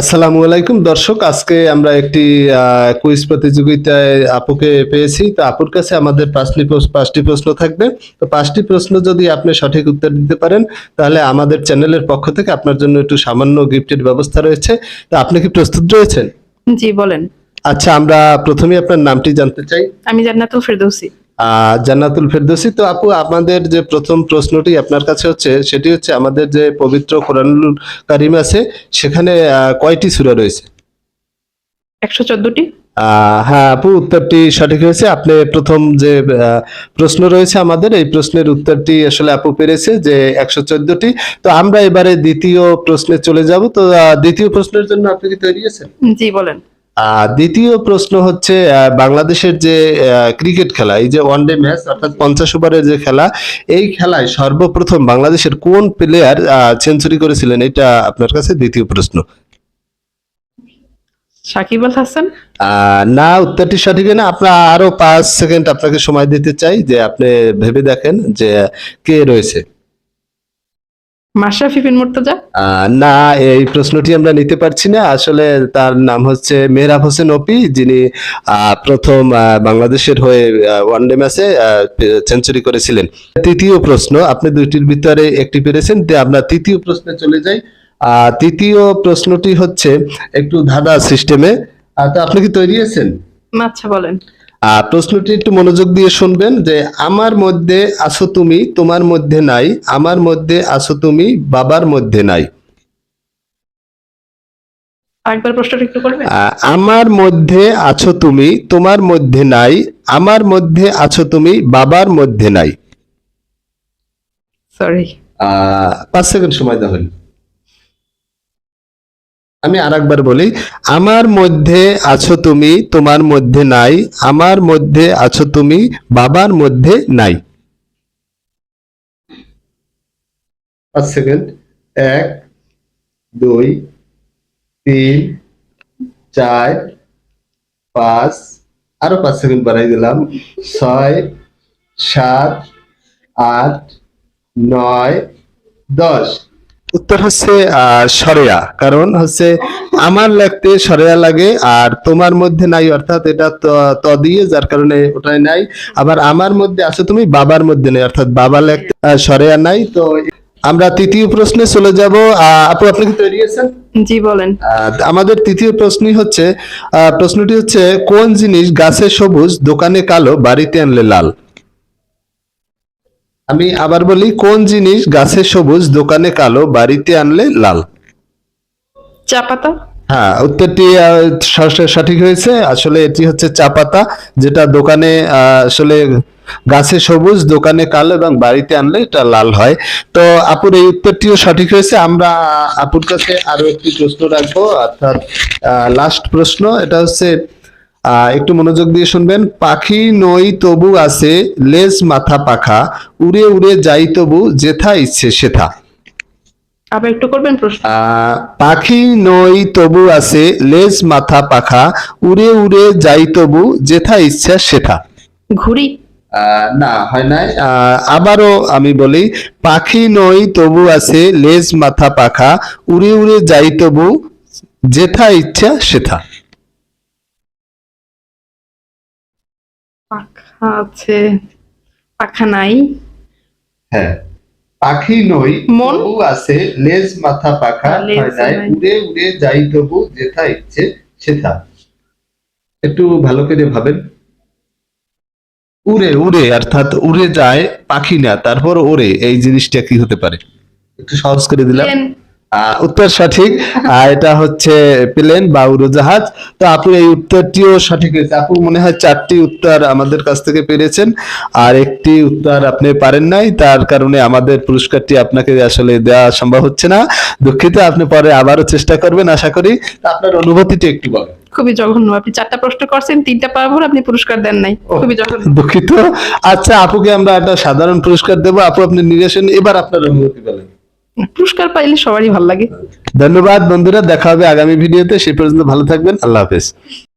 আসসালামু আলাইকুম। দর্শক আজকে আমরা একটি কুইজ প্রতিযোগিতায় আপুকে পেয়েছি। তো আপুর কাছে আমাদের পাঁচটি পাঁচটি প্রশ্ন থাকবে। তো পাঁচটি প্রশ্ন যদি আপনি সঠিক উত্তর দিতে পারেন তাহলে আমাদের চ্যানেলের পক্ষ থেকে আপনার জন্য একটু সামান্য গিফটের ব্যবস্থা রয়েছে। তো আপনি কি প্রস্তুত রয়েছেন? জি বলেন। আচ্ছা আমরা প্রথমে আপনার নামটি জানতে চাই। আমি জান্নাতুল ফেরদৌসি। জান্নাতুল ফেরদৌসি। তো আপু আমাদের যে প্রথম প্রশ্নটি আপনার কাছে হচ্ছে সেটি হচ্ছে আমাদের যে পবিত্র কোরআনুল কারিম আছে সেখানে কয়টি সূরা রয়েছে? একশো চোদ্দটি। হ্যাঁ আপু উত্তরটি সঠিক হয়েছে। আপনি প্রথম যে প্রশ্ন রয়েছে আমাদের এই প্রশ্নের উত্তরটি আসলে আপু পেরেছে যে একশো চোদ্দটি। তো আমরা এবারে দ্বিতীয় প্রশ্নে চলে যাব। তো দ্বিতীয় প্রশ্নের জন্য আপনি কি তৈরি আছেন? জি বলেন। দ্বিতীয় প্রশ্ন হচ্ছে বাংলাদেশের যে ক্রিকেট খেলা এই যে ওয়ানডে ম্যাচ অর্থাৎ পঞ্চাশ ওভারের যে খেলা এই খেলায় সর্বপ্রথম বাংলাদেশের কোন প্লেয়ার সেঞ্চুরি করেছিলেন? এটা আপনার কাছে দ্বিতীয় প্রশ্ন। সাকিব আল হাসান? আহ, না উত্তরটি সঠিক না। আপনার আরও পাঁচ সেকেন্ড আপনাকে সময় দিতে চাই যে আপনি ভেবে দেখেন যে কে রয়েছে। মাশরাফি বিন মুর্তজা? না এই প্রশ্নটি আমরা নিতে পারছি না। আসলে তার নাম হচ্ছে মেহরাব হোসেন ওপি যিনি প্রথম বাংলাদেশের হয়ে ওয়ানডে ম্যাচে সেঞ্চুরি করেছিলেন। তৃতীয় প্রশ্ন আপনি দুইটির ভিতরে একটি পেরেছেন যে আমরা তৃতীয় প্রশ্নে চলে যাই। আহ, তৃতীয় প্রশ্নটি হচ্ছে একটু ধাঁধা সিস্টেমে তো আপনি কি তৈরি আছেন? আচ্ছা বলেন। প্রশ্নটি একটু মনোযোগ দিয়ে শুনবেন যে আমার মধ্যে আছো তুমি তোমার মধ্যে নাই। আমার মধ্যে আছো তুমি বাবার মধ্যে নাই। আমার মধ্যে আছো তুমি তোমার মধ্যে নাই। আমার মধ্যে আছো তুমি বাবার মধ্যে নাই। সরি আহ, পাঁচ সেকেন্ড সময় দেওয়া হলো আমি আর একবার বলি, আমার মধ্যে আছো তুমি, তোমার মধ্যে নাই, আমার মধ্যে আছো তুমি, বাবার মধ্যে নাই। পাঁচ সেকেন্ড। এক, দুই, তিন, চার, পাঁচ, আরও পাঁচ সেকেন্ড বাড়াই দিলাম। ছয়, সাত, আট, নয়, দশ। উত্তর হচ্ছে সরেয়া। কারণ হচ্ছে আমার লাগতে সরেয়া লাগে আর তোমার মধ্যে নাই অর্থাৎ এটা ত- দিয়ে যার কারণে ওটাই নাই। আবার আমার মধ্যে আছে তুমি বাবার মধ্যে নেই অর্থাৎ বাবা লাগতে সরেয়া নাই। তো আমরা তৃতীয় প্রশ্নে চলে যাব। আপু আপনি কি তৈরি আছেন জি বলেন। আমাদের তৃতীয় প্রশ্নই হচ্ছে আহ, প্রশ্নটি হচ্ছে কোন জিনিস গাছে সবুজ দোকানে কালো বাড়িতে আনলে লাল? আমি আবার বলি কোন জিনিস গাছে সবুজ দোকানে কালো বাড়িতে আনলে লাল? চা পাতা? হ্যাঁ উত্তরটি সঠিক হয়েছে। আসলে এটি হচ্ছে চা পাতা যেটা দোকানে আসলে গাছে সবুজ দোকানে কালো এবং বাড়িতে আনলে এটা লাল হয়। তো আপুর এই উত্তরটিও সঠিক হয়েছে। আমরা আপুর কাছে আরও একটি প্রশ্ন রাখব। অর্থাৎ লাস্ট প্রশ্ন এটা হচ্ছে একটু মনোযোগ দিয়ে শুনবেন। পাখি নই তবু আছে লেজ মাথা পাখা উড়ে উড়ে যাই তবু যেথা ইচ্ছে সেথা। আবার একটু করবেন প্রশ্ন? পাখি নই তবু আছে লেজ মাথা পাখা উড়ে উড়ে যাই তবু যেথা ইচ্ছা সেথা। ঘুড়ি? আহ, না হয় নাই। আহ, আবারও আমি বলি পাখি নই তবু আছে লেজ মাথা পাখা উড়ে উড়ে যাই তবু যেথা ইচ্ছা সেথা। আছে। পাখা নাই। হ্যাঁ পাখি নই মন? আছে লেজ মাথা পাখা হয় নাই। উড়ে উড়ে যাই তবু যেথা ইচ্ছে সেথা। একটু ভালো করে ভাবেন। উড়ে উড়ে অর্থাৎ উড়ে যায় পাখি না তারপর ওড়ে। এই জিনিসটা কি হতে পারে? একটু সহজ করে দিলাম। উত্তর সঠিক। এটা হচ্ছে প্লেন বা উড়োজাহাজ। তো আপনি এই উত্তরটিও সঠিক হয়েছে। আপু মনে হয় চারটি উত্তর আমাদের কাছ থেকে পেরেছেন। আর একটি উত্তর আপনি পারেন নাই। তার কারণে আমাদের পুরস্কারটি আপনাকে আসলে দেওয়া সম্ভব হচ্ছে না। দুঃখিত আপনি পরে আবারও চেষ্টা করবেন আশা করি। আপনার অনুভূতিটি একটু বলেন। খুবই জঘন্য। আপনি চারটা প্রশ্ন করছেন তিনটা পাওয়ার পর আপনি পুরস্কার দেন নাই। খুবই জঘন্য। দুঃখিত। আচ্ছা আপুকে আমরা একটা সাধারণ পুরস্কার দেবো। আপু আপনি নিরেশন এবার আপনার অনুভূতি বলেন। পুরস্কার পাইলে সবারই ভালো লাগে। ধন্যবাদ বন্ধুরা, দেখা হবে আগামী ভিডিওতে। সেই পর্যন্ত ভালো থাকবেন। আল্লাহ হাফেজ।